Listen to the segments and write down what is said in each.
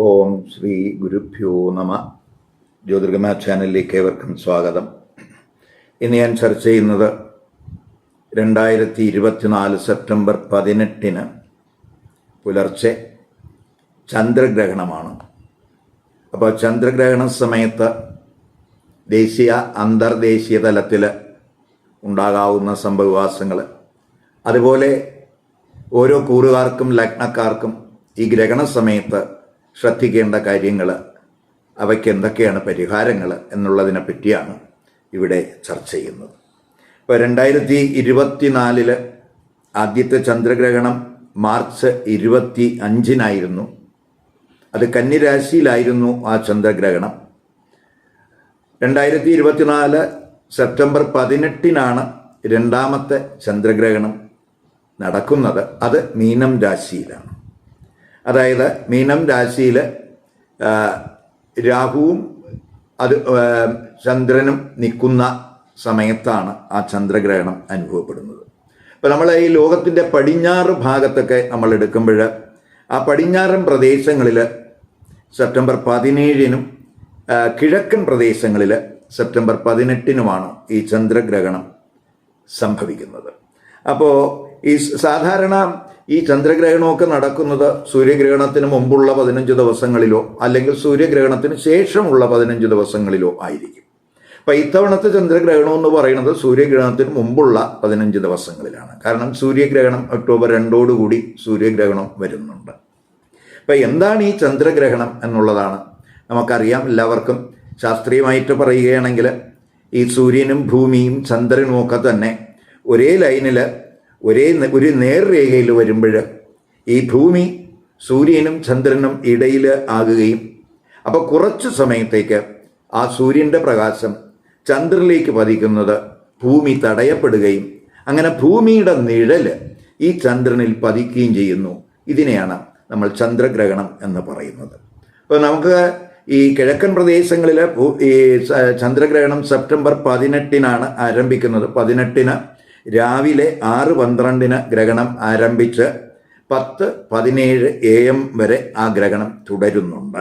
ഓം ശ്രീ ഗുരുഭ്യോ നമ. ജ്യോതിർഗമ ചാനലിലേക്ക് ഏവർക്കും സ്വാഗതം. ഇന്ന് ഞാൻ ചർച്ച ചെയ്യുന്നത് രണ്ടായിരത്തി ഇരുപത്തിനാല് സെപ്റ്റംബർ പതിനെട്ടിന് പുലർച്ചെ ചന്ദ്രഗ്രഹണമാണ്. അപ്പോൾ ചന്ദ്രഗ്രഹണ സമയത്ത് ദേശീയ അന്തർദേശീയ തലത്തിൽ ഉണ്ടാകാവുന്ന സംഭവവാസങ്ങൾ അതുപോലെ ഓരോ കൂറുകാർക്കും ലഗ്നക്കാർക്കും ഈ ഗ്രഹണ സമയത്ത് ശ്രദ്ധിക്കേണ്ട കാര്യങ്ങൾ അവയ്ക്ക് എന്തൊക്കെയാണ് പരിഹാരങ്ങൾ എന്നുള്ളതിനെ പറ്റിയാണ് ഇവിടെ ചർച്ച ചെയ്യുന്നത്. ഇപ്പോൾ രണ്ടായിരത്തി ഇരുപത്തിനാലിൽ ആദ്യത്തെ ചന്ദ്രഗ്രഹണം മാർച്ച് ഇരുപത്തി അഞ്ചിനായിരുന്നു അത് കന്നിരാശിയിലായിരുന്നു ആ ചന്ദ്രഗ്രഹണം. രണ്ടായിരത്തി ഇരുപത്തിനാല് സെപ്റ്റംബർ പതിനെട്ടിനാണ് രണ്ടാമത്തെ ചന്ദ്രഗ്രഹണം നടക്കുന്നത്. അത് മീനം രാശിയിലാണ്. അതായത് മീനം രാശിയിൽ രാഹുവും അത് ചന്ദ്രനും നിൽക്കുന്ന സമയത്താണ് ആ ചന്ദ്രഗ്രഹണം അനുഭവപ്പെടുന്നത്. അപ്പോൾ നമ്മൾ ഈ ലോകത്തിന്റെ പടിഞ്ഞാറ് ഭാഗത്തൊക്കെ നമ്മൾ എടുക്കുമ്പോൾ ആ പടിഞ്ഞാറൻ പ്രദേശങ്ങളിൽ സെപ്റ്റംബർ പതിനേഴിനും കിഴക്കൻ പ്രദേശങ്ങളിൽ സെപ്റ്റംബർ പതിനെട്ടിനുമാണ് ഈ ചന്ദ്രഗ്രഹണം സംഭവിക്കുന്നത്. അപ്പോൾ ഈ സാധാരണ ഈ ചന്ദ്രഗ്രഹണമൊക്കെ നടക്കുന്നത് സൂര്യഗ്രഹണത്തിന് മുമ്പുള്ള പതിനഞ്ച് ദിവസങ്ങളിലോ അല്ലെങ്കിൽ സൂര്യഗ്രഹണത്തിന് ശേഷമുള്ള പതിനഞ്ച് ദിവസങ്ങളിലോ ആയിരിക്കും. അപ്പം ഇത്തവണത്തെ ചന്ദ്രഗ്രഹണം എന്ന് പറയുന്നത് സൂര്യഗ്രഹണത്തിന് മുമ്പുള്ള പതിനഞ്ച് ദിവസങ്ങളിലാണ്. കാരണം സൂര്യഗ്രഹണം ഒക്ടോബർ രണ്ടോടുകൂടി സൂര്യഗ്രഹണം വരുന്നുണ്ട്. അപ്പം എന്താണ് ഈ ചന്ദ്രഗ്രഹണം എന്നുള്ളതാണ് നമുക്കറിയാം എല്ലാവർക്കും ശാസ്ത്രീയമായിട്ട് പറയുകയാണെങ്കിൽ ഈ സൂര്യനും ഭൂമിയും ചന്ദ്രനും ഒക്കെ തന്നെ ഒരേ ലൈനിൽ ഒരേ ഒരു നേർരേഖയിൽ വരുമ്പോൾ ഈ ഭൂമി സൂര്യനും ചന്ദ്രനും ഇടയിൽ ആകുകയും അപ്പോൾ കുറച്ച് സമയത്തേക്ക് ആ സൂര്യന്റെ പ്രകാശം ചന്ദ്രനിലേക്ക് പതിക്കുന്നത് ഭൂമി തടയപ്പെടുകയും അങ്ങനെ ഭൂമിയുടെ നിഴൽ ഈ ചന്ദ്രനിൽ പതിക്കുകയും ചെയ്യുന്നു. ഇതിനെയാണ് നമ്മൾ ചന്ദ്രഗ്രഹണം എന്ന് പറയുന്നത്. അപ്പോൾ നമുക്ക് ഈ കിഴക്കൻ പ്രദേശങ്ങളിൽ ഈ ചന്ദ്രഗ്രഹണം സെപ്റ്റംബർ പതിനെട്ടിനാണ് ആരംഭിക്കുന്നത്. പതിനെട്ടിന് രാവിലെ ആറ് പന്ത്രണ്ടിന് ഗ്രഹണം ആരംഭിച്ച് പത്ത് പതിനേഴ് എ എം വരെ ആ ഗ്രഹണം തുടരുന്നുണ്ട്.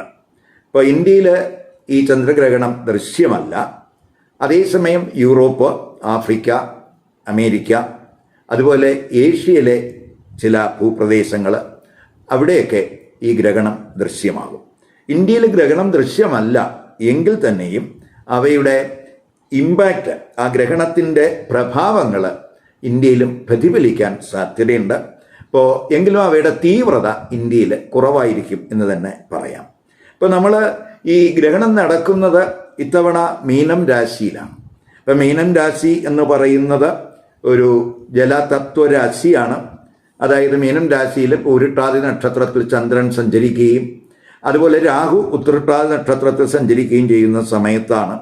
ഇപ്പോൾ ഇന്ത്യയിൽ ഈ ചന്ദ്രഗ്രഹണം ദൃശ്യമല്ല. അതേസമയം യൂറോപ്പ് ആഫ്രിക്ക അമേരിക്ക അതുപോലെ ഏഷ്യയിലെ ചില ഭൂപ്രദേശങ്ങൾ അവിടെയൊക്കെ ഈ ഗ്രഹണം ദൃശ്യമാകും. ഇന്ത്യയിൽ ഗ്രഹണം ദൃശ്യമല്ല. എങ്കിൽ തന്നെയും അവയുടെ ഇമ്പാക്റ്റ് ആ ഗ്രഹണത്തിന്റെ പ്രഭാവങ്ങൾ ഇന്ത്യയിലും പ്രതിഫലിക്കാൻ സാധ്യതയുണ്ട്. അപ്പോൾ എങ്കിലും അവയുടെ തീവ്രത ഇന്ത്യയിൽ കുറവായിരിക്കും എന്ന് തന്നെ പറയാം. ഇപ്പോൾ നമ്മൾ ഈ ഗ്രഹണം നടക്കുന്നത് ഇത്തവണ മീനം രാശിയിലാണ്. ഇപ്പം മീനം രാശി എന്ന് പറയുന്നത് ഒരു ജലതത്വ രാശിയാണ്. അതായത് മീനം രാശിയിൽ പൂരിട്ടാതി നക്ഷത്രത്തിൽ ചന്ദ്രൻ സഞ്ചരിക്കുകയും അതുപോലെ രാഹു ഉത്തരട്ടാതി നക്ഷത്രത്തിൽ സഞ്ചരിക്കുകയും ചെയ്യുന്ന സമയത്താണ്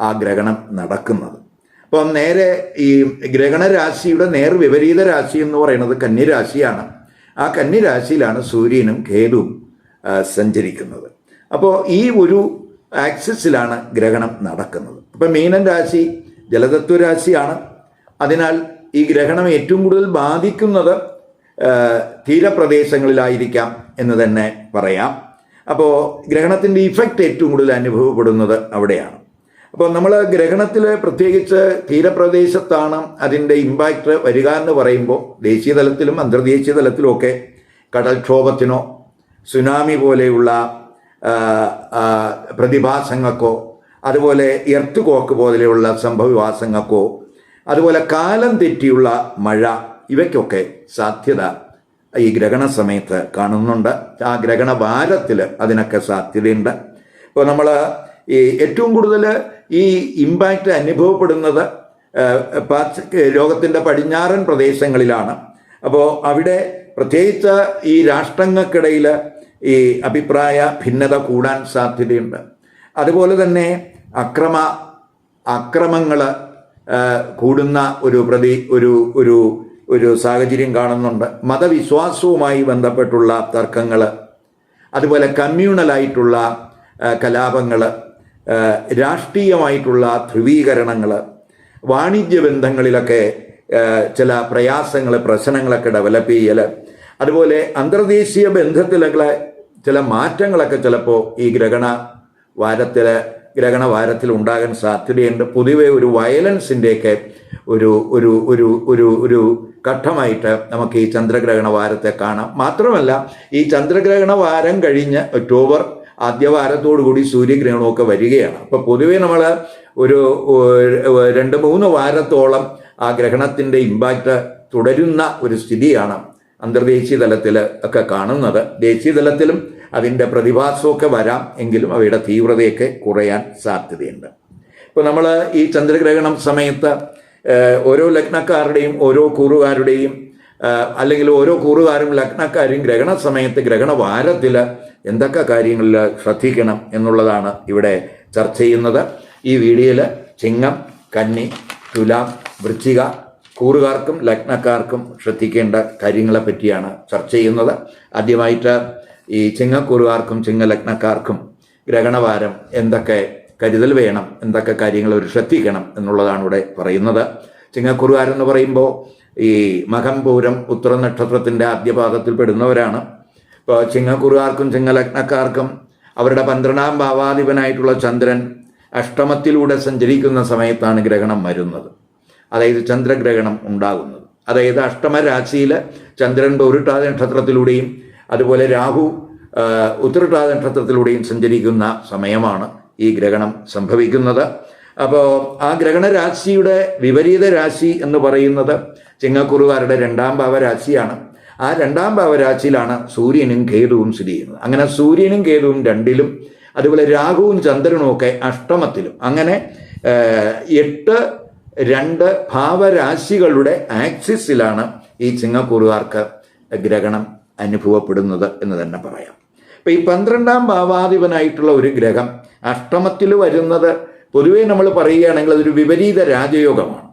ആ ഗ്രഹണം നടക്കുന്നത്. അപ്പം നേരെ ഈ ഗ്രഹണരാശിയുടെ നേർ വിപരീത രാശി എന്ന് പറയുന്നത് കന്നിരാശിയാണ്. ആ കന്നിരാശിയിലാണ് സൂര്യനും കേതുവും സഞ്ചരിക്കുന്നത്. അപ്പോൾ ഈ ഒരു ആക്സിസിലാണ് ഗ്രഹണം നടക്കുന്നത്. അപ്പം മീനൻ രാശി ജലതത്വ രാശിയാണ്. അതിനാൽ ഈ ഗ്രഹണം ഏറ്റവും കൂടുതൽ ബാധിക്കുന്നത് തീരപ്രദേശങ്ങളിലായിരിക്കാം എന്ന് തന്നെ പറയാം. അപ്പോൾ ഗ്രഹണത്തിന്റെ ഇഫക്റ്റ് ഏറ്റവും കൂടുതൽ അനുഭവപ്പെടുന്നത് അവിടെയാണ്. അപ്പോൾ നമ്മൾ ഗ്രഹണത്തിൽ പ്രത്യേകിച്ച് തീരപ്രദേശത്താണ് അതിന്റെ ഇമ്പാക്റ്റ് വരിക എന്ന് പറയുമ്പോൾ ദേശീയ തലത്തിലും അന്തർദേശീയ തലത്തിലും ഒക്കെ കടൽക്ഷോഭത്തിനോ സുനാമി പോലെയുള്ള പ്രതിഭാസങ്ങൾക്കോ അതുപോലെ എർത്ത് കോക്ക് പോലെയുള്ള സംഭവവികാസങ്ങൾക്കോ അതുപോലെ കാലം തെറ്റിയുള്ള മഴ ഇവയ്ക്കൊക്കെ സാധ്യത ഈ ഗ്രഹണ സമയത്ത് കാണുന്നുണ്ട്. ആ ഗ്രഹണ വാരത്തിൽ അതിനൊക്കെ സാധ്യതയുണ്ട്. ഇപ്പോൾ നമ്മൾ ഈ ഏറ്റവും കൂടുതൽ ഈ ഇമ്പാക്റ്റ് അനുഭവപ്പെടുന്നത് ലോകത്തിന്റെ പടിഞ്ഞാറൻ പ്രദേശങ്ങളിലാണ്. അപ്പോൾ അവിടെ പ്രത്യേകിച്ച് ഈ രാഷ്ട്രങ്ങൾക്കിടയിൽ ഈ അഭിപ്രായ ഭിന്നത കൂടാൻ സാധ്യതയുണ്ട്. അതുപോലെ തന്നെ അക്രമ അക്രമങ്ങൾ കൂടുന്ന ഒരു പ്രതി ഒരു ഒരു ഒരു സാഹചര്യം കാണുന്നുണ്ട്. മതവിശ്വാസവുമായി ബന്ധപ്പെട്ടുള്ള തർക്കങ്ങൾ അതുപോലെ കമ്മ്യൂണലായിട്ടുള്ള കലാപങ്ങൾ രാഷ്ട്രീയമായിട്ടുള്ള ധ്രുവീകരണങ്ങൾ വാണിജ്യ ബന്ധങ്ങളിലൊക്കെ ചില പ്രയാസങ്ങൾ പ്രശ്നങ്ങളൊക്കെ ഡെവലപ്പ് ചെയ്യൽ അതുപോലെ അന്തർദേശീയ ബന്ധത്തിലൊക്കെ ചില മാറ്റങ്ങളൊക്കെ ചിലപ്പോൾ ഈ ഗ്രഹണ വാരത്തിൽ ഗ്രഹണ വാരത്തിൽ ഉണ്ടാകാൻ സാധ്യതയുണ്ട്. പൊതുവെ ഒരു വയലൻസിന്റെയൊക്കെ ഒരു ഒരു ഒരു ഒരു ഒരു ഘട്ടമായിട്ട് നമുക്ക് ഈ ചന്ദ്രഗ്രഹണ വാരത്തെ കാണാം. മാത്രമല്ല ഈ ചന്ദ്രഗ്രഹണ വാരം കഴിഞ്ഞ് ഒക്ടോബർ ആദ്യവാരത്തോടുകൂടി സൂര്യഗ്രഹണമൊക്കെ വരികയാണ്. അപ്പോൾ പൊതുവെ നമ്മൾ ഒരു രണ്ട് മൂന്ന് വാരത്തോളം ആ ഗ്രഹണത്തിന്റെ ഇമ്പാക്റ്റ് തുടരുന്ന ഒരു സ്ഥിതിയാണ് അന്തർദേശീയ തലത്തിൽ ഒക്കെ കാണുന്നത്. ദേശീയ തലത്തിലും അതിന്റെ പ്രതിഭാസമൊക്കെ വരാം എങ്കിലും അവയുടെ തീവ്രതയൊക്കെ കുറയാൻ സാധ്യതയുണ്ട്. ഇപ്പോൾ നമ്മൾ ഈ ചന്ദ്രഗ്രഹണം സമയത്ത് ഓരോ ലഗ്നക്കാരുടെയും ഓരോ കൂറുകാരുടെയും അല്ലെങ്കിൽ ഓരോ കൂറുകാരും ലഗ്നക്കാരും ഗ്രഹണ സമയത്ത് ഗ്രഹണവാരത്തിൽ എന്തൊക്കെ കാര്യങ്ങളിൽ ശ്രദ്ധിക്കണം എന്നുള്ളതാണ് ഇവിടെ ചർച്ച ചെയ്യുന്നത്. ഈ വീഡിയോയിൽ ചിങ്ങം കന്നി തുലാം വൃശ്ചിക കൂറുകാർക്കും ലഗ്നക്കാർക്കും ശ്രദ്ധിക്കേണ്ട കാര്യങ്ങളെ പറ്റിയാണ് ചർച്ച ചെയ്യുന്നത്. ആദ്യമായിട്ട് ഈ ചിങ്ങക്കൂറുകാർക്കും ചിങ്ങലഗ്നക്കാർക്കും ഗ്രഹണവാരം എന്തൊക്കെ കരുതൽ വേണം എന്തൊക്കെ കാര്യങ്ങൾ അവർ ശ്രദ്ധിക്കണം എന്നുള്ളതാണ് ഇവിടെ പറയുന്നത്. ചിങ്ങക്കുറുകാരെന്ന് പറയുമ്പോൾ ഈ മകം പൂരം ഉത്തര നക്ഷത്രത്തിന്റെ ആദ്യപാദത്തിൽ പെടുന്നവരാണ്. ഇപ്പോൾ ചിങ്ങക്കുറുകാർക്കും ചിങ്ങലഗ്നക്കാർക്കും അവരുടെ പന്ത്രണ്ടാം ഭാവാധിപനായിട്ടുള്ള ചന്ദ്രൻ അഷ്ടമത്തിലൂടെ സഞ്ചരിക്കുന്ന സമയത്താണ് ഗ്രഹണം വരുന്നത്. അതായത് ചന്ദ്രഗ്രഹണം ഉണ്ടാകുന്നത്. അതായത് അഷ്ടമ അഷ്ടമരാശിയിൽ ചന്ദ്രൻ പൗരുട്ടാത നക്ഷത്രത്തിലൂടെയും അതുപോലെ രാഹു ഉത്തരട്ടാത നക്ഷത്രത്തിലൂടെയും സഞ്ചരിക്കുന്ന സമയമാണ് ഈ ഗ്രഹണം സംഭവിക്കുന്നത്. അപ്പോൾ ആ ഗ്രഹണരാശിയുടെ വിപരീത രാശി എന്ന് പറയുന്നത് ചിങ്ങക്കുറുകാരുടെ രണ്ടാം ഭാവരാശിയാണ് ആ രണ്ടാം ഭാവരാശിയിലാണ് സൂര്യനും കേതുവും സ്ഥിതി ചെയ്യുന്നത്. അങ്ങനെ സൂര്യനും കേതുവും രണ്ടിലും അതുപോലെ രാഹുവും ചന്ദ്രനും ഒക്കെ അഷ്ടമത്തിലും. അങ്ങനെ എട്ട് രണ്ട് ഭാവരാശികളുടെ ആക്സിസിലാണ് ഈ ചിങ്ങക്കൂറുകാർക്ക് ഗ്രഹണം അനുഭവപ്പെടുന്നത് എന്ന് തന്നെ പറയാം. ഇപ്പം ഈ പന്ത്രണ്ടാം ഭാവാധിപനായിട്ടുള്ള ഒരു ഗ്രഹം അഷ്ടമത്തിൽ വരുന്നത് പൊതുവേ നമ്മൾ പറയുകയാണെങ്കിൽ അതൊരു വിപരീത രാജയോഗമാണ്.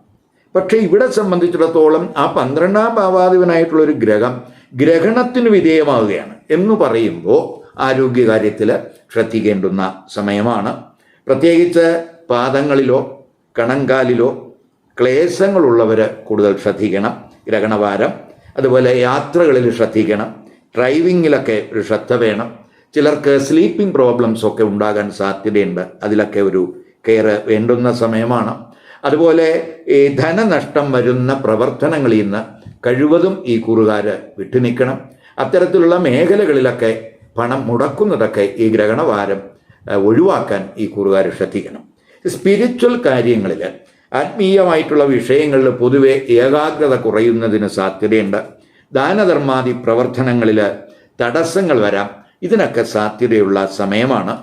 പക്ഷേ ഇവിടെ സംബന്ധിച്ചിടത്തോളം ആ പന്ത്രണ്ടാം ഭാവാധിപനായിട്ടുള്ള ഒരു ഗ്രഹം ഗ്രഹണത്തിന് വിധേയമാവുകയാണ് എന്ന് പറയുമ്പോൾ ആരോഗ്യകാര്യത്തിൽ ശ്രദ്ധിക്കേണ്ടുന്ന സമയമാണ്. പ്രത്യേകിച്ച് പാദങ്ങളിലോ കണങ്കാലിലോ ക്ലേശങ്ങളുള്ളവർ കൂടുതൽ ശ്രദ്ധിക്കണം ഗ്രഹണവാരം അതുപോലെ യാത്രകളിൽ ശ്രദ്ധിക്കണം ഡ്രൈവിങ്ങിലൊക്കെ ഒരു ശ്രദ്ധ വേണം. ചിലർക്ക് സ്ലീപ്പിംഗ് പ്രോബ്ലംസ് ഒക്കെ ഉണ്ടാകാൻ സാധ്യതയുണ്ട്. അതിലൊക്കെ ഒരു കെയർ വേണ്ടുന്ന സമയമാണ്. അതുപോലെ ഈ ധനനഷ്ടം വരുന്ന പ്രവർത്തനങ്ങളിൽ നിന്ന് കഴിവതും ഈ കൂറുകാർ വിട്ടുനിൽക്കണം. അത്തരത്തിലുള്ള മേഖലകളിലൊക്കെ പണം മുടക്കുന്നതൊക്കെ ഈ ഗ്രഹണവാരം ഒഴിവാക്കാൻ ഈ കൂറുകാർ ശ്രദ്ധിക്കണം. സ്പിരിച്വൽ കാര്യങ്ങളിൽ ആത്മീയമായിട്ടുള്ള വിഷയങ്ങളിൽ പൊതുവെ ഏകാഗ്രത കുറയുന്നതിന് സാധ്യതയുണ്ട്. ദാനധർമാദി പ്രവർത്തനങ്ങളിൽ തടസ്സങ്ങൾ വരാം. ഇതിനൊക്കെ സാധ്യതയുള്ള സമയമാണ്.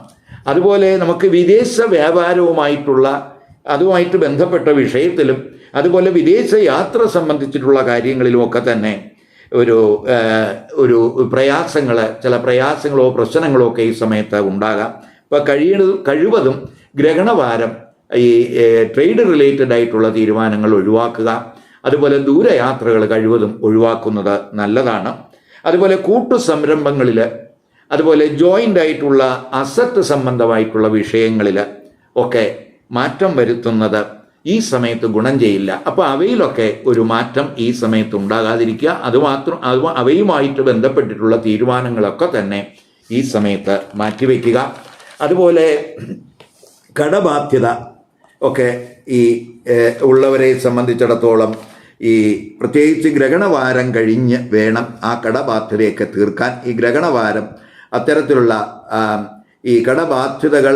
അതുപോലെ നമുക്ക് വിദേശ വ്യാപാരവുമായിട്ടുള്ള അതുമായിട്ട് ബന്ധപ്പെട്ട വിഷയത്തിലും അതുപോലെ വിദേശ യാത്ര സംബന്ധിച്ചിട്ടുള്ള കാര്യങ്ങളിലുമൊക്കെ തന്നെ ഒരു ഒരു പ്രയാസങ്ങൾ ചില പ്രയാസങ്ങളോ പ്രശ്നങ്ങളോ ഒക്കെ ഈ സമയത്ത് ഉണ്ടാകാം. അപ്പോൾ കഴിയുന്നത് കഴിവതും ഗ്രഹണവാരം ഈ ട്രേഡ് റിലേറ്റഡ് ആയിട്ടുള്ള തീരുമാനങ്ങൾ ഒഴിവാക്കുക അതുപോലെ ദൂരയാത്രകൾ കഴിവതും ഒഴിവാക്കുന്നത് നല്ലതാണ്. അതുപോലെ കൂട്ടു സംരംഭങ്ങളിൽ അതുപോലെ ജോയിന്റ് ആയിട്ടുള്ള അസറ്റ് സംബന്ധമായിട്ടുള്ള വിഷയങ്ങളിൽ ഒക്കെ മാറ്റം വരുത്തുന്നത് ഈ സമയത്ത് ഗുണം ചെയ്യില്ല. അപ്പോൾ അവയിലൊക്കെ ഒരു മാറ്റം ഈ സമയത്ത് ഉണ്ടാകാതിരിക്കുക. അതുമാത്രം അത് അവയുമായിട്ട് ബന്ധപ്പെട്ടിട്ടുള്ള തീരുമാനങ്ങളൊക്കെ തന്നെ ഈ സമയത്ത് മാറ്റിവെക്കുക അതുപോലെ കടബാധ്യത ഒക്കെ ഈ ഉള്ളവരെ സംബന്ധിച്ചിടത്തോളം ഈ പ്രത്യേകിച്ച് ഗ്രഹണവാരം കഴിഞ്ഞ് വേണം ആ കടബാധ്യതയൊക്കെ തീർക്കാൻ. ഈ ഗ്രഹണവാരം അത്തരത്തിലുള്ള ഈ കടബാധ്യതകൾ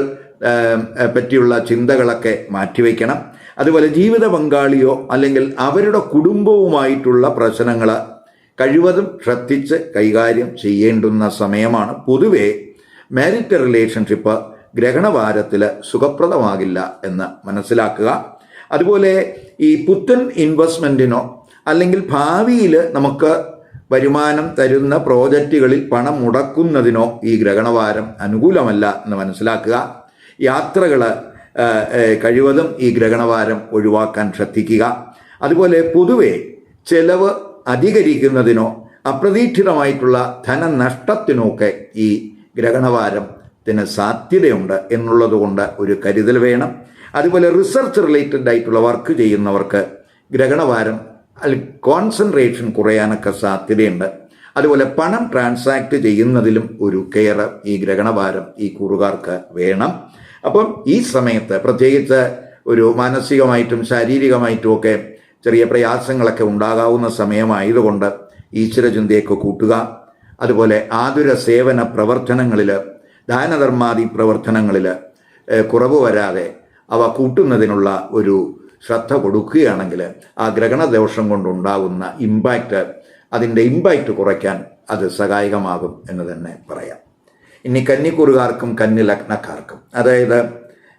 പറ്റിയുള്ള ചിന്തകളൊക്കെ മാറ്റിവെക്കണം. അതുപോലെ ജീവിത പങ്കാളിയോ അല്ലെങ്കിൽ അവരുടെ കുടുംബവുമായിട്ടുള്ള പ്രശ്നങ്ങൾ കഴിവതും ശ്രദ്ധിച്ച് കൈകാര്യം ചെയ്യേണ്ടുന്ന സമയമാണ്. പൊതുവേ മാരിറ്റ് റിലേഷൻഷിപ്പ് ഗ്രഹണവാരത്തിൽ സുഖപ്രദമാകില്ല എന്ന് മനസ്സിലാക്കുക. അതുപോലെ ഈ പുത്തൻ ഇൻവെസ്റ്റ്മെന്റിനോ അല്ലെങ്കിൽ ഭാവിയിൽ നമുക്ക് വരുമാനം തരുന്ന പ്രോജക്റ്റുകളിൽ പണം മുടക്കുന്നതിനോ ഈ ഗ്രഹണവാരം അനുകൂലമല്ല എന്ന് മനസ്സിലാക്കുക. യാത്രകൾ കഴിവതും ഈ ഗ്രഹണവാരം ഒഴിവാക്കാൻ ശ്രദ്ധിക്കുക. അതുപോലെ പൊതുവെ ചെലവ് അധികരിക്കുന്നതിനോ അപ്രതീക്ഷിതമായിട്ടുള്ള ധനനഷ്ടത്തിനോ ഒക്കെ ഈ ഗ്രഹണവാരത്തിന് സാധ്യതയുണ്ട് എന്നുള്ളതുകൊണ്ട് ഒരു കരുതൽ വേണം. അതുപോലെ റിസർച്ച് റിലേറ്റഡ് ആയിട്ടുള്ള വർക്ക് ചെയ്യുന്നവർക്ക് ഗ്രഹണവാരം അതിൽ കോൺസെൻട്രേഷൻ കുറയാനൊക്കെ സാധ്യതയുണ്ട്. അതുപോലെ പണം ട്രാൻസാക്ട് ചെയ്യുന്നതിലും ഒരു കെയർ ഈ ഗ്രഹണവാരം ഈ കൂറുകാർക്ക് വേണം. അപ്പം ഈ സമയത്ത് പ്രത്യേകിച്ച് ഒരു മാനസികമായിട്ടും ശാരീരികമായിട്ടും ഒക്കെ ചെറിയ പ്രയാസങ്ങളൊക്കെ ഉണ്ടാകാവുന്ന സമയമായതുകൊണ്ട് ഈശ്വരചിന്തയൊക്കെ കൂട്ടുക. അതുപോലെ ആതുര സേവന പ്രവർത്തനങ്ങളിൽ ദാനധർമാദി പ്രവർത്തനങ്ങളിൽ കുറവ് വരാതെ അവ കൂട്ടുന്നതിനുള്ള ഒരു ശ്രദ്ധ കൊടുക്കുകയാണെങ്കിൽ ആ ഗ്രഹണദോഷം കൊണ്ടുണ്ടാകുന്ന ഇമ്പാക്റ്റ് അതിന്റെ ഇമ്പാക്റ്റ് കുറയ്ക്കാൻ അത് സഹായകമാകും എന്ന് തന്നെ പറയാം. ഇനി കന്നിക്കുറുകാർക്കും കന്നി ലഗ്നക്കാർക്കും അതായത്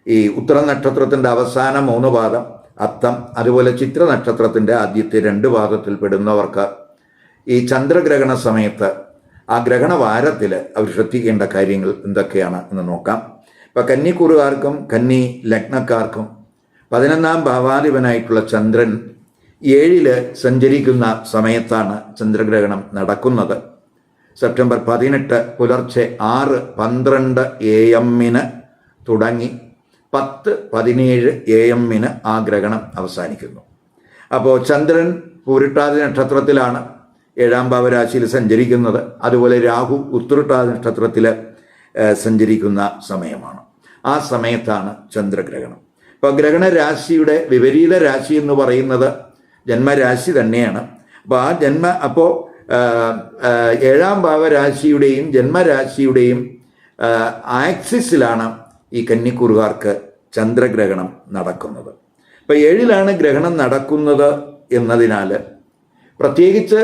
ഈ ഉത്തര നക്ഷത്രത്തിന്റെ അവസാന മൂന്ന് പാദം അത്തം അതുപോലെ ചിത്ര നക്ഷത്രത്തിന്റെ ആദ്യത്തെ രണ്ട് പാദത്തിൽ പെടുന്നവർക്ക് ഈ ചന്ദ്രഗ്രഹണ സമയത്ത് ആ ഗ്രഹണ വാരത്തിൽ അവർ ശ്രദ്ധിക്കേണ്ട കാര്യങ്ങൾ എന്തൊക്കെയാണ് എന്ന് നോക്കാം. ഇപ്പം കന്നിക്കുറുകാർക്കും കന്നി ലഗ്നക്കാർക്കും പതിനൊന്നാം ഭാവാധിപനായിട്ടുള്ള ചന്ദ്രൻ ഏഴിൽ സഞ്ചരിക്കുന്ന സമയത്താണ് ചന്ദ്രഗ്രഹണം നടക്കുന്നത്. സെപ്റ്റംബർ പതിനെട്ട് പുലർച്ചെ ആറ് പന്ത്രണ്ട് എ എമ്മിന് തുടങ്ങി പത്ത് പതിനേഴ് എ എമ്മിന് ആ ഗ്രഹണം അവസാനിക്കുന്നു. അപ്പോൾ ചന്ദ്രൻ പൂരിട്ടാതി നക്ഷത്രത്തിലാണ് ഏഴാം ഭാവരാശിയിൽ സഞ്ചരിക്കുന്നത്. അതുപോലെ രാഹു ഉത്തരട്ടാതി നക്ഷത്രത്തിൽ സഞ്ചരിക്കുന്ന സമയമാണ്. ആ സമയത്താണ് ചന്ദ്രഗ്രഹണം. അപ്പോൾ ഗ്രഹണരാശിയുടെ വിപരീത രാശി എന്ന് പറയുന്നത് ജന്മരാശി തന്നെയാണ്. അപ്പോൾ ആ ജന്മ അപ്പോൾ ഏഴാം ഭാവരാശിയുടെയും ജന്മരാശിയുടെയും ആക്സിസിലാണ് ഈ കന്നിക്കൂറുകാർക്ക് ചന്ദ്രഗ്രഹണം നടക്കുന്നത്. അപ്പോൾ ഏഴിലാണ് ഗ്രഹണം നടക്കുന്നത് എന്നതിനാൽ പ്രത്യേകിച്ച്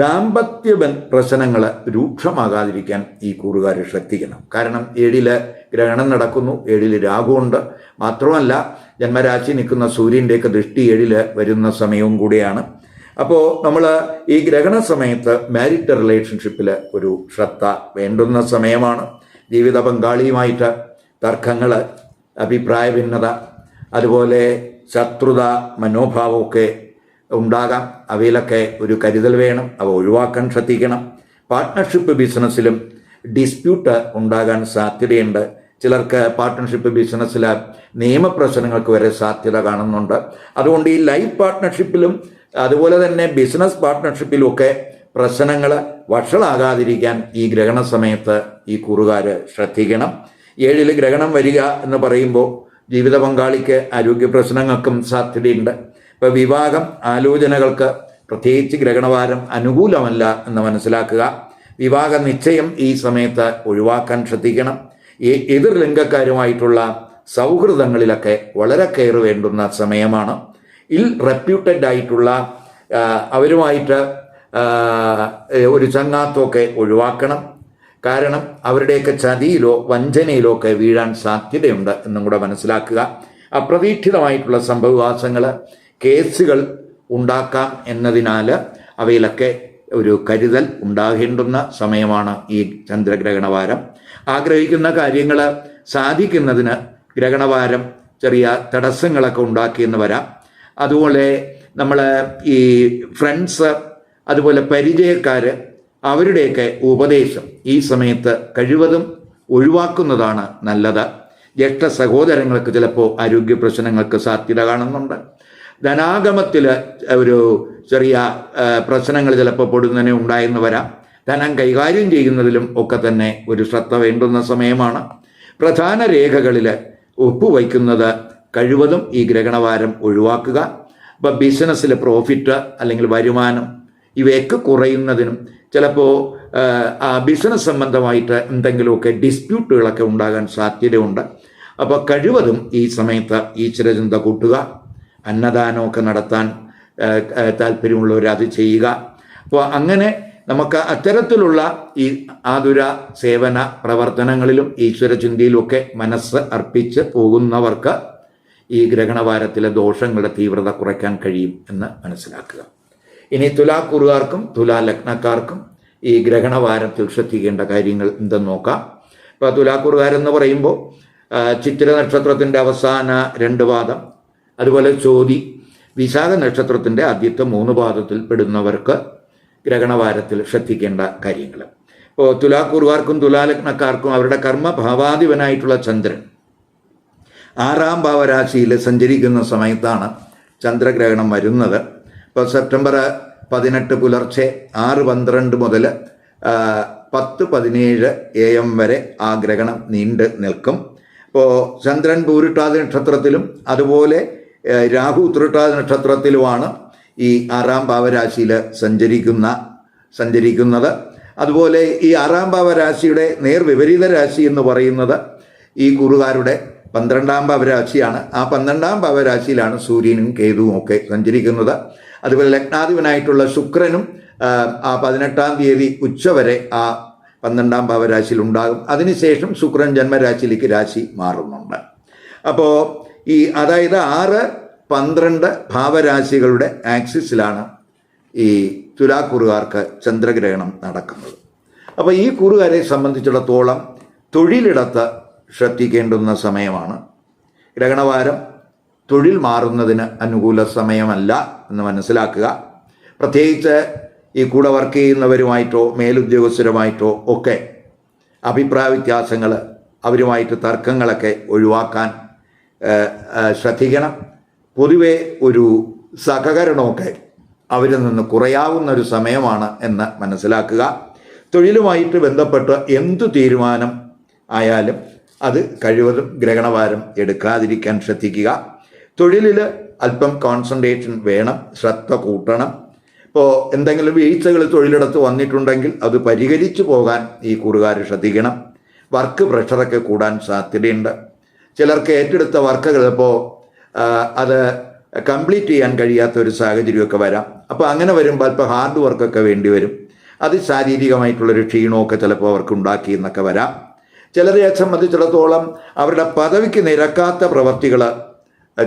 ദാമ്പത്യ പ്രശ്നങ്ങൾ രൂക്ഷമാകാതിരിക്കാൻ ഈ കൂറുകാർ ശ്രദ്ധിക്കണം. കാരണം ഏഴിൽ ഗ്രഹണം നടക്കുന്നു ഏഴിൽ രാഹുണ്ട് മാത്രമല്ല ജന്മരാശി നിൽക്കുന്ന സൂര്യന്റെയൊക്കെ ദൃഷ്ടി ഏഴിൽ വരുന്ന സമയവും കൂടിയാണ്. അപ്പോൾ നമ്മൾ ഈ ഗ്രഹണ സമയത്ത് മാരിറ്റ് റിലേഷൻഷിപ്പിൽ ഒരു ശ്രദ്ധ വേണ്ടുന്ന സമയമാണ്. ജീവിത പങ്കാളിയുമായിട്ട് തർക്കങ്ങൾ അഭിപ്രായ ഭിന്നത അതുപോലെ ശത്രുത മനോഭാവമൊക്കെ ഉണ്ടാകാം. അവയിലൊക്കെ ഒരു കരുതൽ വേണം അവ ഒഴിവാക്കാൻ ശ്രദ്ധിക്കണം. പാർട്ട്ണർഷിപ്പ് ബിസിനസ്സിലും ഡിസ്പ്യൂട്ട് ഉണ്ടാകാൻ സാധ്യതയുണ്ട്. ചിലർക്ക് പാർട്ട്ണർഷിപ്പ് ബിസിനസ്സിൽ നിയമപ്രശ്നങ്ങൾക്ക് വരെ സാധ്യത കാണുന്നുണ്ട്. അതുകൊണ്ട് ഈ ലൈഫ് പാർട്ട്ണർഷിപ്പിലും അതുപോലെ തന്നെ ബിസിനസ് പാർട്ട്ണർഷിപ്പിലൊക്കെ പ്രശ്നങ്ങൾ വഷളാകാതിരിക്കാൻ ഈ ഗ്രഹണ സമയത്ത് ഈ കുറുകാർ ശ്രദ്ധിക്കണം. ഏഴിൽ ഗ്രഹണം വരിക എന്ന് പറയുമ്പോൾ ജീവിത പങ്കാളിക്ക് ആരോഗ്യ പ്രശ്നങ്ങൾക്കും സാധ്യതയുണ്ട്. ഇപ്പോൾ വിവാഹം ആലോചനകൾക്ക് പ്രത്യേകിച്ച് ഗ്രഹണവാരം അനുകൂലമല്ല എന്ന് മനസ്സിലാക്കുക. വിവാഹ നിശ്ചയം ഈ സമയത്ത് ഒഴിവാക്കാൻ ശ്രദ്ധിക്കണം. ഈ എതിർ ലിംഗക്കാരുമായിട്ടുള്ള സൗഹൃദങ്ങളിലൊക്കെ വളരെ കയറ് വേണ്ടുന്ന സമയമാണ്. ഇൽ റെപ്യൂട്ടഡ് ആയിട്ടുള്ള അവരുമായിട്ട് ഒരു ചങ്ങാത്തമൊക്കെ ഒഴിവാക്കണം. കാരണം അവരുടെയൊക്കെ ചതിയിലോ വഞ്ചനയിലോ ഒക്കെ വീഴാൻ സാധ്യതയുണ്ട് എന്നും കൂടെ മനസ്സിലാക്കുക. അപ്രതീക്ഷിതമായിട്ടുള്ള സംഭവവാസങ്ങൾ കേസുകൾ ഉണ്ടാക്കാം എന്നതിനാൽ അവയിലൊക്കെ ഒരു കരുതൽ ഉണ്ടാകേണ്ടുന്ന സമയമാണ് ഈ ചന്ദ്രഗ്രഹണവാരം. ആഗ്രഹിക്കുന്ന കാര്യങ്ങൾ സാധിക്കുന്നതിന് ഗ്രഹണവാരം ചെറിയ തടസ്സങ്ങളൊക്കെ ഉണ്ടാക്കിയെന്ന് വരാം. അതുപോലെ നമ്മൾ ഈ ഫ്രണ്ട്സ് അതുപോലെ പരിചയക്കാർ അവരുടെയൊക്കെ ഉപദേശം ഈ സമയത്ത് കഴിവതും ഒഴിവാക്കുന്നതാണ് നല്ലത്. ജ്യേഷ്ഠ സഹോദരങ്ങൾക്ക് ചിലപ്പോൾ ആരോഗ്യ പ്രശ്നങ്ങൾക്ക് സാധ്യത കാണുന്നുണ്ട്. ധനാഗമത്തിൽ ഒരു ചെറിയ പ്രശ്നങ്ങൾ ചിലപ്പോൾ പൊടുന്നതിനെ ഉണ്ടായെന്ന് വരാം. ധനം കൈകാര്യം ചെയ്യുന്നതിലും ഒക്കെ തന്നെ ഒരു ശ്രദ്ധ വേണ്ടുന്ന സമയമാണ്. പ്രധാന രേഖകളിൽ ഒപ്പുവയ്ക്കുന്നത് കഴിവതും ഈ ഗ്രഹണവാരം ഒഴിവാക്കുക. ഇപ്പം ബിസിനസ്സിലെ പ്രോഫിറ്റ് അല്ലെങ്കിൽ വരുമാനം ഇവയൊക്കെ കുറയുന്നതിനും ചിലപ്പോൾ ബിസിനസ് സംബന്ധമായിട്ട് എന്തെങ്കിലുമൊക്കെ ഡിസ്പ്യൂട്ടുകളൊക്കെ ഉണ്ടാകാൻ സാധ്യതയുണ്ട്. അപ്പോൾ കഴിവതും ഈ സമയത്ത് ഈശ്വരചിന്ത കൂട്ടുക അന്നദാനമൊക്കെ നടത്താൻ താല്പര്യമുള്ളവർ അത് ചെയ്യുക. അപ്പോൾ അങ്ങനെ നമുക്ക് അത്തരത്തിലുള്ള ഈ ആതുര സേവന പ്രവർത്തനങ്ങളിലും ഈശ്വര ഈശ്വരചിന്തയിലുമൊക്കെ മനസ്സ് അർപ്പിച്ച് പോകുന്നവർക്ക് ഈ ഗ്രഹണവാരത്തിലെ ദോഷങ്ങളുടെ തീവ്രത കുറയ്ക്കാൻ കഴിയും എന്ന് മനസ്സിലാക്കുക. ഇനി തുലാക്കുറുകാർക്കും തുലാ ലഗ്നക്കാർക്കും ഈ ഗ്രഹണവാരത്തിൽ ശ്രദ്ധിക്കേണ്ട കാര്യങ്ങൾ എന്തെന്ന് നോക്കാം. ഇപ്പോൾ തുലാക്കുറുകാരെന്ന് പറയുമ്പോൾ ചിത്തിര നക്ഷത്രത്തിന്റെ അവസാന രണ്ട് പാദം അതുപോലെ ചോതി വിശാഖ നക്ഷത്രത്തിന്റെ ആദ്യത്തെ മൂന്ന് പാദത്തിൽ പെടുന്നവർക്ക് ഗ്രഹണവാരത്തിൽ ശ്രദ്ധിക്കേണ്ട കാര്യങ്ങൾ. ഇപ്പോൾ തുലാക്കുറുകാർക്കും തുലാലഗ്നക്കാർക്കും അവരുടെ കർമ്മഭാവാധിപനായിട്ടുള്ള ചന്ദ്രൻ ആറാം ഭാവരാശിയിൽ സഞ്ചരിക്കുന്ന സമയത്താണ് ചന്ദ്രഗ്രഹണം വരുന്നത്. ഇപ്പോൾ സെപ്റ്റംബർ പതിനെട്ട് പുലർച്ചെ ആറ് പന്ത്രണ്ട് മുതൽ പത്ത് പതിനേഴ് എ എം വരെ ആ ഗ്രഹണം നീണ്ട് നിൽക്കും. ഇപ്പോൾ ചന്ദ്രൻ പൂരിട്ടാതി നക്ഷത്രത്തിലും അതുപോലെ രാഹു ഉത്രട്ടാതി നക്ഷത്രത്തിലുമാണ് ഈ ആറാം ഭാവരാശിയിൽ സഞ്ചരിക്കുന്ന സഞ്ചരിക്കുന്നത്. അതുപോലെ ഈ ആറാം ഭാവരാശിയുടെ നേർവിപരീത രാശി എന്ന് പറയുന്നത് ഈ കുറുകാരുടെ പന്ത്രണ്ടാം ഭവരാശിയാണ് ആ പന്ത്രണ്ടാം ഭവരാശിയിലാണ് സൂര്യനും കേതുവും ഒക്കെ സഞ്ചരിക്കുന്നത്. അതുപോലെ ലഗ്നാധിപനായിട്ടുള്ള ശുക്രനും ആ, പതിനെട്ടാം തീയതി ഉച്ചവരെ ആ പന്ത്രണ്ടാം ഭവരാശിയിൽ ഉണ്ടാകും. അതിനുശേഷം ശുക്രൻ ജന്മരാശിയിലേക്ക് രാശി മാറുന്നുണ്ട്. അപ്പോൾ ഈ അതായത് ആറ് പന്ത്രണ്ട് ഭാവരാശികളുടെ ആക്സിസിലാണ് ഈ തുലാക്കുറുകാർക്ക് ചന്ദ്രഗ്രഹണം നടക്കുന്നത്. അപ്പോൾ ഈ കുറുകാരെ സംബന്ധിച്ചിടത്തോളം തൊഴിലിടത്ത് ശ്രദ്ധിക്കേണ്ടുന്ന സമയമാണ്. ഗ്രഹണവാരം തൊഴിൽ മാറുന്നതിന് അനുകൂല സമയമല്ല എന്ന് മനസ്സിലാക്കുക. പ്രത്യേകിച്ച് ഈ കൂടെ വർക്ക് ചെയ്യുന്നവരുമായിട്ടോ മേലുദ്യോഗസ്ഥരുമായിട്ടോ ഒക്കെ അഭിപ്രായ വ്യത്യാസങ്ങൾ അവരുമായിട്ട് തർക്കങ്ങളൊക്കെ ഒഴിവാക്കാൻ ശ്രദ്ധിക്കണം. പൊതുവെ ഒരു സഹകരണമൊക്കെ അവരിൽ നിന്ന് കുറയാവുന്ന ഒരു സമയമാണ് എന്ന് മനസ്സിലാക്കുക. തൊഴിലുമായിട്ട് ബന്ധപ്പെട്ട് എന്തു തീരുമാനം ആയാലും അത് കഴിവതും ഗ്രഹണവാരം എടുക്കാതിരിക്കാൻ ശ്രദ്ധിക്കുക. തൊഴിലിൽ അല്പം കോൺസെൻട്രേഷൻ വേണം ശ്രദ്ധ കൂട്ടണം. ഇപ്പോൾ എന്തെങ്കിലും വീഴ്ചകൾ തൊഴിലിടത്ത് വന്നിട്ടുണ്ടെങ്കിൽ അത് പരിഹരിച്ചു പോകാൻ ഈ കൂറുകാർ ശ്രദ്ധിക്കണം. വർക്ക് പ്രഷറൊക്കെ കൂടാൻ സാധ്യതയുണ്ട്. ചിലർക്ക് ഏറ്റെടുത്ത വർക്കുകൾ ഇപ്പോൾ അത് കംപ്ലീറ്റ് ചെയ്യാൻ കഴിയാത്ത ഒരു സാഹചര്യമൊക്കെ വരാം. അപ്പോൾ അങ്ങനെ വരുമ്പോൾ അല്പം ഹാർഡ് വർക്കൊക്കെ വേണ്ടി വരും. അത് ശാരീരികമായിട്ടുള്ളൊരു ക്ഷീണമൊക്കെ ചിലപ്പോൾ അവർക്ക് ഉണ്ടാക്കി എന്നൊക്കെ വരാം. ചിലരെ സംബന്ധിച്ചിടത്തോളം അവരുടെ പദവിക്ക് നിരക്കാത്ത പ്രവർത്തികൾ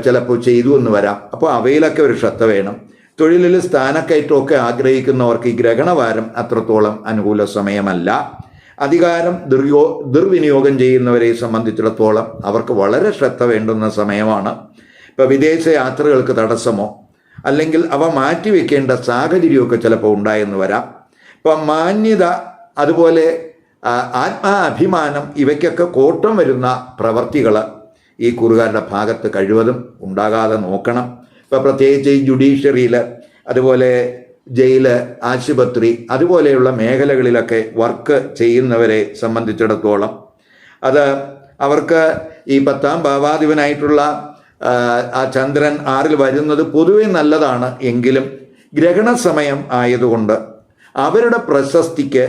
ചിലപ്പോൾ ചെയ്തു എന്ന് വരാം. അപ്പോൾ അവയിലൊക്കെ ഒരു ശ്രദ്ധ വേണം. തൊഴിലിൽ സ്ഥാനക്കയറ്റമൊക്കെ ആഗ്രഹിക്കുന്നവർക്ക് ഈ ഗ്രഹണവാരം അത്രത്തോളം അനുകൂല സമയമല്ല. അധികാരം ദുർയോ ദുർവിനിയോഗം ചെയ്യുന്നവരെ സംബന്ധിച്ചിടത്തോളം അവർക്ക് വളരെ ശ്രദ്ധ വേണ്ടുന്ന സമയമാണ്. ഇപ്പോൾ വിദേശ യാത്രകൾക്ക് തടസ്സമോ അല്ലെങ്കിൽ അവ മാറ്റിവെക്കേണ്ട സാഹചര്യമൊക്കെ ചിലപ്പോൾ ഉണ്ടായെന്ന് വരാം. ഇപ്പം മാന്യത അതുപോലെ ആത്മാഭിമാനം ഇവയ്ക്കൊക്കെ കോട്ടം വരുന്ന പ്രവർത്തികൾ ഈ കുറുകാരുടെ ഭാഗത്ത് കഴിവതും ഉണ്ടാകാതെ നോക്കണം. ഇപ്പം പ്രത്യേകിച്ച് ഈ ജുഡീഷ്യറിയിൽ അതുപോലെ ജയിൽ ആശുപത്രി അതുപോലെയുള്ള മേഖലകളിലൊക്കെ വർക്ക് ചെയ്യുന്നവരെ സംബന്ധിച്ചിടത്തോളം അത് അവർക്ക് ഈ പത്താം ഭാവാധിപനായിട്ടുള്ള ആ ചന്ദ്രൻ ആറിൽ വരുന്നത് പൊതുവെ നല്ലതാണ്. എങ്കിലും ഗ്രഹണ സമയം ആയതുകൊണ്ട് അവരുടെ പ്രശസ്തിക്ക്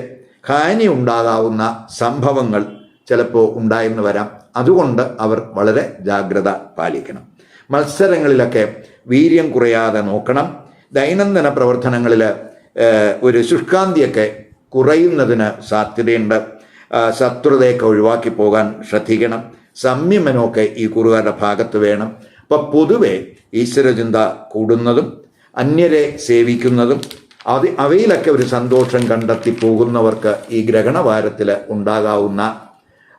ഹാനി ഉണ്ടാകാവുന്ന സംഭവങ്ങൾ ചിലപ്പോൾ ഉണ്ടായെന്ന് വരാം. അതുകൊണ്ട് അവർ വളരെ ജാഗ്രത പാലിക്കണം. മത്സരങ്ങളിലൊക്കെ വീര്യം കുറയാതെ നോക്കണം. ദൈനംദിന പ്രവർത്തനങ്ങളിൽ ഒരു ശുഷ്കാന്തിയൊക്കെ കുറയുന്നതിന് സാധ്യതയുണ്ട്. ശത്രുതയൊക്കെ ഒഴിവാക്കി പോകാൻ ശ്രദ്ധിക്കണം. സംയമനമൊക്കെ ഈ കുറുകാരുടെ ഭാഗത്ത് വേണം. അപ്പം പൊതുവെ ഈശ്വരചിന്ത കൂടുന്നതും അന്യരെ സേവിക്കുന്നതും അത് അവയിലൊക്കെ ഒരു സന്തോഷം കണ്ടെത്തി പോകുന്നവർക്ക് ഈ ഗ്രഹണവാരത്തിൽ ഉണ്ടാകാവുന്ന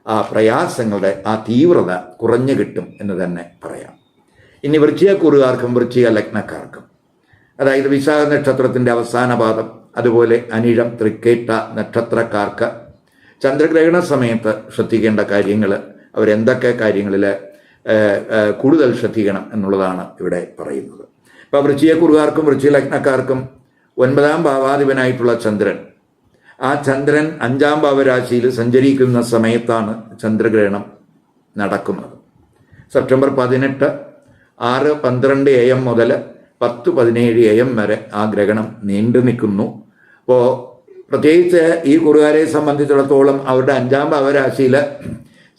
ആ പ്രയാസങ്ങളുടെ ആ തീവ്രത കുറഞ്ഞു കിട്ടും എന്ന് തന്നെ പറയാം. ഇനി വൃശ്ചികക്കുറുകാർക്കും വൃശ്ചിക ലഗ്നക്കാർക്കും അതായത് വിശാഖ നക്ഷത്രത്തിന്റെ അവസാന പാദം അതുപോലെ അനിഴം തൃക്കേട്ട നക്ഷത്രക്കാർക്ക് ചന്ദ്രഗ്രഹണ സമയത്ത് ശ്രദ്ധിക്കേണ്ട കാര്യങ്ങൾ അവരെന്തൊക്കെ കാര്യങ്ങളിൽ കൂടുതൽ ശ്രദ്ധിക്കണം എന്നുള്ളതാണ് ഇവിടെ പറയുന്നത്. ഇപ്പോൾ വൃശ്ചികക്കുറുകാർക്കും വൃശ്ചിക ലഗ്നക്കാർക്കും ഒൻപതാം ഭാവാധിപനായിട്ടുള്ള ചന്ദ്രൻ. ആ ചന്ദ്രൻ അഞ്ചാം ഭാവരാശിയിൽ സഞ്ചരിക്കുന്ന സമയത്താണ് ചന്ദ്രഗ്രഹണം നടക്കുന്നത്. സെപ്റ്റംബർ പതിനെട്ട് ആറ് പന്ത്രണ്ട് എ എം മുതൽ പത്ത് പതിനേഴ് എ എം വരെ ആ ഗ്രഹണം നീണ്ടു നിൽക്കുന്നു. അപ്പോൾ പ്രത്യേകിച്ച് ഈ കുറുകാരെ സംബന്ധിച്ചിടത്തോളം അവരുടെ അഞ്ചാം ഭാവരാശിയിൽ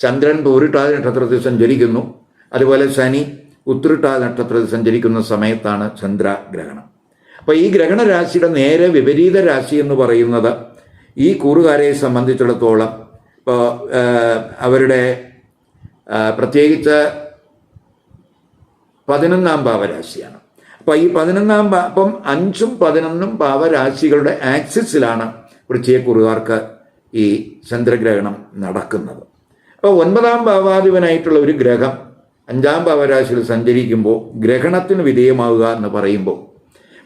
ചന്ദ്രൻ പൂരിട്ടാതി നക്ഷത്രത്തിൽ സഞ്ചരിക്കുന്നു. അതുപോലെ ശനി ഉത്രിട്ടാതി നക്ഷത്രത്തിൽ സഞ്ചരിക്കുന്ന സമയത്താണ് ചന്ദ്രഗ്രഹണം. അപ്പോൾ ഈ ഗ്രഹണരാശിയുടെ നേരെ വിപരീത രാശി എന്ന് പറയുന്നത് ഈ കൂറുകാരെ സംബന്ധിച്ചിടത്തോളം ഇപ്പോൾ അവരുടെ പ്രത്യേകിച്ച് പതിനൊന്നാം ഭാവരാശിയാണ് അപ്പോൾ ഈ പതിനൊന്നാം അപ്പം അഞ്ചും പതിനൊന്നും ഭാവരാശികളുടെ ആക്സിസിലാണ് വൃശ്ചികക്കുറുകാർക്ക് ഈ ചന്ദ്രഗ്രഹണം നടക്കുന്നത്. അപ്പോൾ ഒൻപതാം ഭാവാധിപനായിട്ടുള്ള ഒരു ഗ്രഹം അഞ്ചാം ഭാവരാശിയിൽ സഞ്ചരിക്കുമ്പോൾ ഗ്രഹണത്തിന് വിധേയമാവുക എന്ന് പറയുമ്പോൾ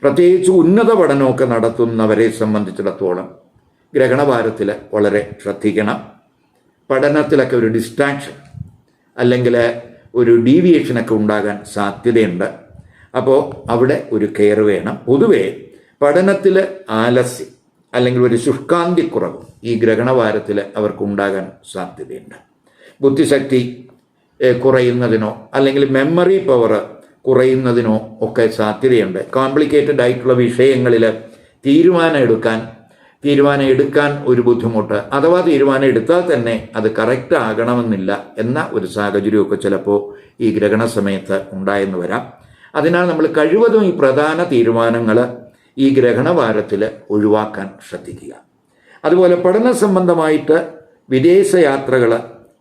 പ്രത്യേകിച്ച് ഉന്നത പഠനമൊക്കെ നടത്തുന്നവരെ സംബന്ധിച്ചിടത്തോളം ഗ്രഹണഭാരത്തിൽ വളരെ ശ്രദ്ധിക്കണം. പഠനത്തിലൊക്കെ ഒരു ഡിസ്ട്രാക്ഷൻ അല്ലെങ്കിൽ ഒരു ഡീവിയേഷനൊക്കെ ഉണ്ടാകാൻ സാധ്യതയുണ്ട്. അപ്പോൾ അവിടെ ഒരു കെയർ വേണം. പൊതുവേ പഠനത്തിൽ ആലസ്യം അല്ലെങ്കിൽ ഒരു ശുഷ്കാന്തിക്കുറവ് ഈ ഗ്രഹണവാരത്തിൽ അവർക്കുണ്ടാകാൻ സാധ്യതയുണ്ട്. ബുദ്ധിശക്തി കുറയുന്നതിനോ അല്ലെങ്കിൽ മെമ്മറി പവർ കുറയുന്നതിനോ ഒക്കെ സാധ്യതയുണ്ട്. കോംപ്ലിക്കേറ്റഡ് ആയിട്ടുള്ള വിഷയങ്ങളിൽ തീരുമാനം എടുക്കാൻ തീരുമാനം എടുക്കാൻ ഒരു ബുദ്ധിമുട്ട്. അഥവാ തീരുമാനം എടുത്താൽ തന്നെ അത് കറക്റ്റ് ആകണമെന്നില്ല എന്ന ഒരു സാഹചര്യമൊക്കെ ചിലപ്പോൾ ഈ ഗ്രഹണ സമയത്ത് ഉണ്ടായെന്ന് വരാം. അതിനാൽ നമ്മൾ കഴിവതും ഈ പ്രധാന തീരുമാനങ്ങൾ ഈ ഗ്രഹണവാരത്തിൽ ഒഴിവാക്കാൻ ശ്രദ്ധിക്കുക. അതുപോലെ പഠന സംബന്ധമായിട്ട് വിദേശയാത്രകൾ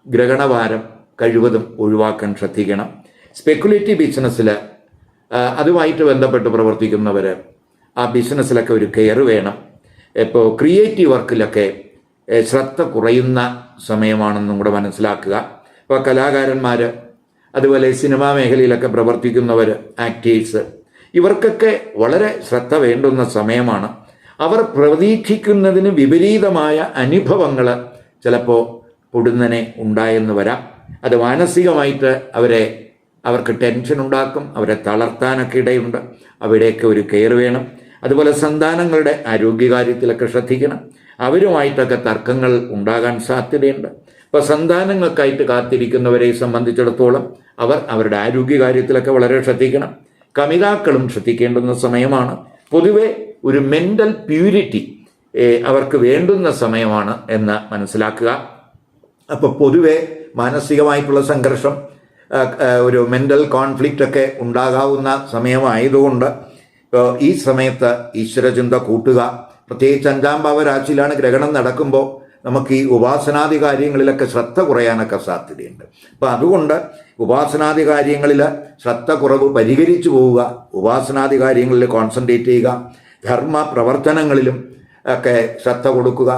ഗ്രഹണവാരം കഴിവതും ഒഴിവാക്കാൻ ശ്രദ്ധിക്കണം. സ്പെക്കുലേറ്റീവ് ബിസിനസ്സിൽ അതുമായിട്ട് ബന്ധപ്പെട്ട് പ്രവർത്തിക്കുന്നവർ ആ ബിസിനസ്സിലൊക്കെ ഒരു കെയർ വേണം. ഇപ്പോൾ ക്രിയേറ്റീവ് വർക്കിലൊക്കെ ശ്രദ്ധ കുറയുന്ന സമയമാണെന്നും കൂടെ മനസ്സിലാക്കുക. ഇപ്പോൾ കലാകാരന്മാർ അതുപോലെ സിനിമാ മേഖലയിലൊക്കെ പ്രവർത്തിക്കുന്നവർ ആക്ടേഴ്സ് ഇവർക്കൊക്കെ വളരെ ശ്രദ്ധ വേണ്ടുന്ന സമയമാണ്. അവർ പ്രതീക്ഷിക്കുന്നതിന് വിപരീതമായ അനുഭവങ്ങൾ ചിലപ്പോൾ പൊടുന്നനെ ഉണ്ടായെന്ന് വരാം. അത് മാനസികമായിട്ട് അവരെ അവർക്ക് ടെൻഷൻ ഉണ്ടാക്കും അവരെ തളർത്താനൊക്കെ ഇടയുണ്ട്. അവിടെയൊക്കെ ഒരു കെയർ വേണം. അതുപോലെ സന്താനങ്ങളുടെ ആരോഗ്യകാര്യത്തിലൊക്കെ ശ്രദ്ധിക്കണം. അവരുമായിട്ടൊക്കെ തർക്കങ്ങൾ ഉണ്ടാകാൻ സാധ്യതയുണ്ട്. അപ്പോൾ സന്താനങ്ങൾക്കായിട്ട് കാത്തിരിക്കുന്നവരെ സംബന്ധിച്ചിടത്തോളം അവർ അവരുടെ ആരോഗ്യകാര്യത്തിലൊക്കെ വളരെ ശ്രദ്ധിക്കണം. കമിതാക്കളും ശ്രദ്ധിക്കേണ്ടുന്ന സമയമാണ്. പൊതുവെ ഒരു മെന്റൽ പ്യൂരിറ്റി അവർക്ക് വേണ്ടുന്ന സമയമാണ് എന്ന് മനസ്സിലാക്കുക. അപ്പോൾ പൊതുവെ മാനസികമായിട്ടുള്ള സംഘർഷം ഒരു മെന്റൽ കോൺഫ്ലിക്റ്റ് ഒക്കെ ഉണ്ടാകാവുന്ന സമയമായതുകൊണ്ട് ഈ സമയത്ത് ഈശ്വരചിന്ത കൂട്ടുക. പ്രത്യേകിച്ച് അഞ്ചാം ഭാവരാശിയിലാണ് ഗ്രഹണം നടക്കുമ്പോൾ നമുക്ക് ഈ ഉപാസനാദി കാര്യങ്ങളിലൊക്കെ ശ്രദ്ധ കുറയാനൊക്കെ സാധ്യതയുണ്ട്. അപ്പം അതുകൊണ്ട് ഉപാസനാദി കാര്യങ്ങളിൽ ശ്രദ്ധ കുറവ് പരിഹരിച്ചു പോവുക ഉപാസനാദി കാര്യങ്ങളിൽ കോൺസെൻട്രേറ്റ് ചെയ്യുക ധർമ്മ പ്രവർത്തനങ്ങളിലും ഒക്കെ ശ്രദ്ധ കൊടുക്കുക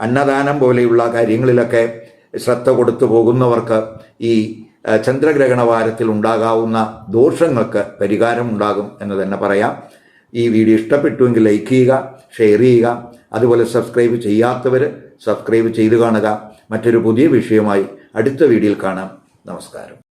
അന്നദാനം പോലെയുള്ള കാര്യങ്ങളിലൊക്കെ ശ്രദ്ധ കൊടുത്തു പോകുന്നവർക്ക് ഈ ചന്ദ്രഗ്രഹണ വാരത്തിൽ ഉണ്ടാകാവുന്ന ദോഷങ്ങൾക്ക് പരിഹാരം ഉണ്ടാകും എന്ന് തന്നെ പറയാം. ഈ വീഡിയോ ഇഷ്ടപ്പെട്ടുവെങ്കിൽ ലൈക്ക് ചെയ്യുക ഷെയർ ചെയ്യുക അതുപോലെ സബ്സ്ക്രൈബ് ചെയ്യാത്തവർ സബ്സ്ക്രൈബ് ചെയ്തു കാണുക. മറ്റൊരു പുതിയ വിഷയമായി അടുത്ത വീഡിയോയിൽ കാണാം. നമസ്കാരം.